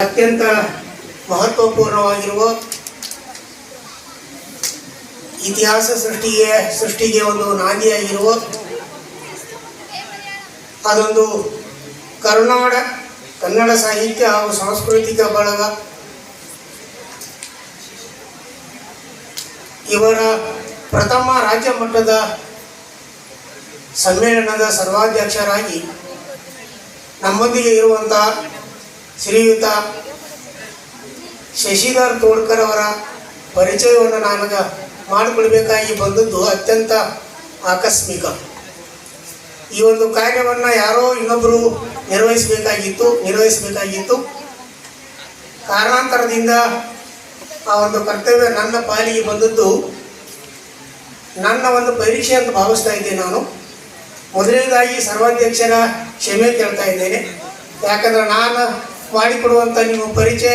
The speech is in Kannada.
ಅತ್ಯಂತ ಮಹತ್ವಪೂರ್ಣವಾಗಿರುವ ಇತಿಹಾಸ ಸೃಷ್ಟಿಗೆ ಸೃಷ್ಟಿಗೆ ಒಂದು ನಾಂದಿಯಾಗಿರುವ ಅದೊಂದು ಕರುನಾಡ, ಕನ್ನಡ ಸಾಹಿತ್ಯ ಹಾಗೂ ಸಾಂಸ್ಕೃತಿಕ ಬಳಗ. ಇವರ ಪ್ರಥಮ ರಾಜ್ಯ ಮಟ್ಟದ ಸಮ್ಮೇಳನದ ಸರ್ವಾಧ್ಯಕ್ಷರಾಗಿ ನಮ್ಮೊಂದಿಗೆ ಇರುವಂತಹ ಶ್ರೀಯುತ ಶಶಿಧರ್ ತೋಳ್ಕರ್ ಅವರ ಪರಿಚಯವನ್ನು ನನಗೆ ಮಾಡಿಕೊಳ್ಬೇಕಾಗಿ ಬಂದದ್ದು ಅತ್ಯಂತ ಆಕಸ್ಮಿಕ. ಈ ಒಂದು ಕಾರ್ಯವನ್ನು ಯಾರೋ ಇನ್ನೊಬ್ಬರು ನಿರ್ವಹಿಸಬೇಕಾಗಿತ್ತು ನಿರ್ವಹಿಸಬೇಕಾಗಿತ್ತು. ಕಾರಣಾಂತರದಿಂದ ಆ ಒಂದು ಕರ್ತವ್ಯ ನನ್ನ ಪಾಲಿಗೆ ಬಂದದ್ದು ನನ್ನ ಒಂದು ಪರೀಕ್ಷೆ ಅಂತ ಭಾವಿಸ್ತಾ ಇದ್ದೆ ನಾನು. ಮೊದಲನೇದಾಗಿ ಸರ್ವಾಧ್ಯಕ್ಷರ ಕ್ಷಮೆ ಕೇಳ್ತಾ ಇದ್ದೇನೆ. ಯಾಕಂದ್ರೆ ನಾನು ಮಾಡಿಕೊಡುವಂಥ ನಿಮ್ಮ ಪರಿಚಯ